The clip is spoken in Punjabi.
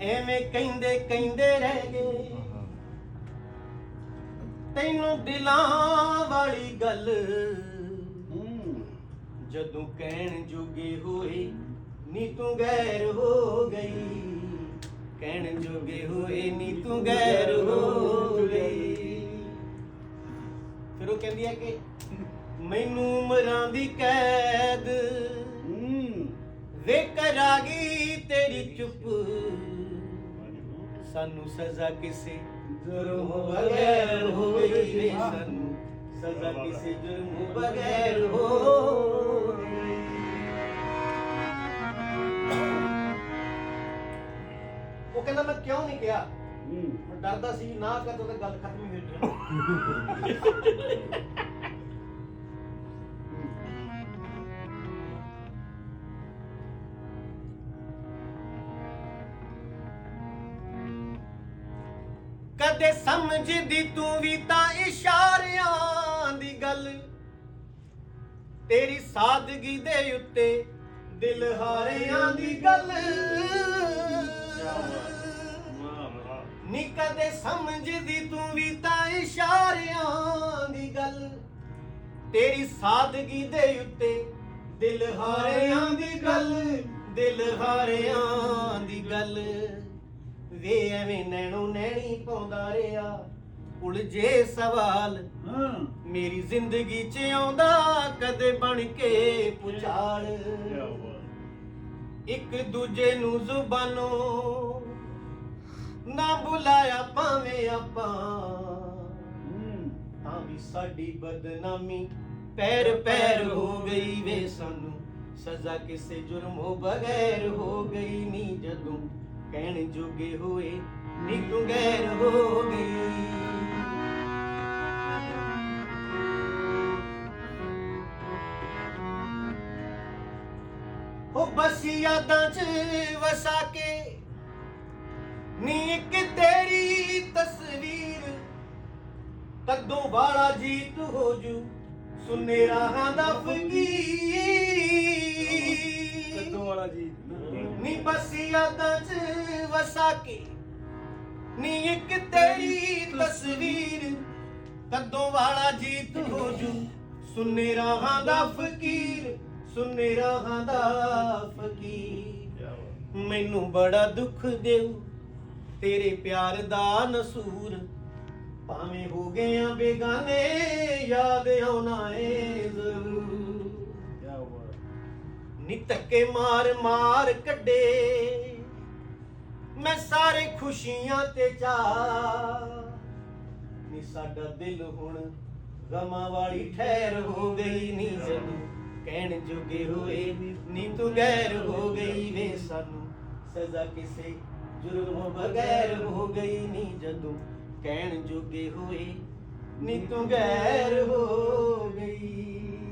ਐਵੇਂ ਕਹਿੰਦੇ ਕਹਿੰਦੇ ਰਹਿ ਗਏ। ਤੈਨੂੰ ਦਿਲਾਂ ਵਾਲੀ ਗੱਲ। ਜਦੋਂ ਕਹਿਣ ਜੋਗੇ ਹੋਏ ਨੀ ਤੂੰ ਗੈਰ ਹੋ ਗਈ। ਕਹਿਣ ਜੋਗੇ ਹੋਏ ਨੀ ਤੂੰ ਗੈਰ ਹੋ ਗਈ। ਫਿਰ ਉਹ ਕਹਿੰਦੀ ਹੈ ਕਿ ਮੈਨੂੰ ਉਮਰਾਂ ਦੀ ਕੈਦ। ਵੇ ਕਰਾ ਗਈ ਤੇਰੀ ਚੁੱਪ। ਸਾਨੂੰ ਸਜ਼ਾ ਕਿਸੇ ਜੁਰਮ ਬਗੈਰ ਹੋ ਗਈ ਵੇ ਸਾਨੂੰ ਸਜ਼ਾ ਕਿਸੇ ਜੁਰਮ ਬਗੈਰ ਹੋ ਗਈ ਉਹ ਕਹਿੰਦਾ ਮੈਂ ਕਿਉਂ ਨਹੀਂ ਕਿਹਾ? ਮੈਂ ਡਰਦਾ ਸੀ ਨਾ ਕਰ ਤਾਂ ਗੱਲ ਖਤਮ ਹੀ ਹੋ ਜਾਣੀ ਕਦੇ ਸਮਝਦੀ ਤੂੰ ਵੀ ਤਾਂ ਇਸ਼ਾਰਿਆਂ ਦੀ ਗੱਲ। ਤੇਰੀ ਸਾਦਗੀ ਦੇ ਉੱਤੇ ਦਿਲ ਹਾਰਿਆਂ ਦੀ ਗੱਲ। ਨੀ ਕਦੇ ਸਮਝਦੀ ਤੂੰ ਵੀ ਤਾਂ ਇਸ਼ਾਰਿਆਂ ਦੀ ਗੱਲ। ਤੇਰੀ ਸਾਦਗੀ ਦੇ ਉੱਤੇ ਦਿਲ ਹਾਰਿਆਂ ਦੀ ਗੱਲ, ਦਿਲ ਹਾਰਿਆਂ ਦੀ ਗੱਲ। ਵੇ ਐਵੇਂ ਨੈਣੋ ਨੈਣੀ ਪਾਉਂਦਾ ਰਿਹਾ। ਉਲਝੇ ਸਵਾਲ ਮੇਰੀ ਜ਼ਿੰਦਗੀ 'ਚ ਆਉਂਦਾ ਕਦੇ ਬਣ ਕੇ ਪੁਚਾਲ। ਇੱਕ ਦੂਜੇ ਨੂੰ ਜ਼ੁਬਾਨੋਂ ਨਾ ਬੁਲਾਇਆ ਭਾਵੇਂ ਆਪਾਂ। ਤਾਂ ਵੀ ਸਾਡੀ ਬਦਨਾਮੀ ਪੈਰ ਪੈਰ ਹੋ ਗਈ ਵੇ ਸਾਨੂੰ। ਸਜ਼ਾ ਕਿਸੇ ਜੁਰਮੋਂ ਬਗੈਰ ਹੋ ਗਈ ਨੀ ਜਦੋਂ ਕਹਿਣ ਜੋਗੇ ਹੋਏ ਨੀ ਗੈਰ ਹੋ ਗਈ ਉਹ ਬਸ ਯਾਦਾਂ 'ਚ ਵਸਾ ਕੇ ਨੀ ਇੱਕ ਤੇਰੀ ਤਸਵੀਰ, ਤਦੋਂ ਵਾਲਾ ਜੀਤ ਹੋ ਜੂ ਸੁਨੇ ਰਾਹਾਂ ਦਾ ਫਕੀਰ ਯਾਦਾਂ 'ਚ ਵਸਾ ਕੇ। ਨੀ ਇੱਕ ਤੇਰੀ ਤਸਵੀਰ ਕਦੋਂ ਵਾਲਾ ਜੀਤ ਹੋ ਜੂ। ਸੁਨੇ ਰਾਹਾਂ ਦਾ ਫਕੀਰ ਸੁਨੇ ਰਾਹਾਂ ਦਾ ਫਕੀਰ। ਮੈਨੂੰ ਬੜਾ ਦੁੱਖ ਦੇਉ ਤੇਰੇ ਪਿਆਰ ਦਾ ਨਸੂਰ। ਭਾਵੇਂ ਹੋ ਗਏ ਆ ਬੇਗਾਨੇ ਯਾਦ ਆਉਣਾ ਏ ਜ਼ਰੂਰ। ਨੀ ਧੱਕੇ ਮਾਰ ਮਾਰ ਕੱਢੇ। ਮੈਂ ਸਾਰੇ ਖੁਸ਼ੀਆਂ ਤੇ ਚਾ ਨੀ ਸਾਡਾ ਦਿਲ ਹੁਣ ਗਮਾਂ ਵਾਲੀ ਠਹਿਰ ਹੋ ਗਈ ਨੀ ਜਦੋਂ ਕਹਿਣ ਜੋਗੇ ਹੋਏ ਨੀ ਤੂੰ ਗੈਰ ਹੋ ਗਈ ਵੇ ਸਾਨੂੰ। ਸਜ਼ਾ ਕਿਸੇ ਜੁਰਮ ਬਗੈਰ ਹੋ ਗਈ ਨੀ ਜਦੋਂ। ਕਹਿਣ ਜੋਗੇ ਹੋਏ ਨੀ ਤੂੰ ਗੈਰ ਹੋ ਗਈ।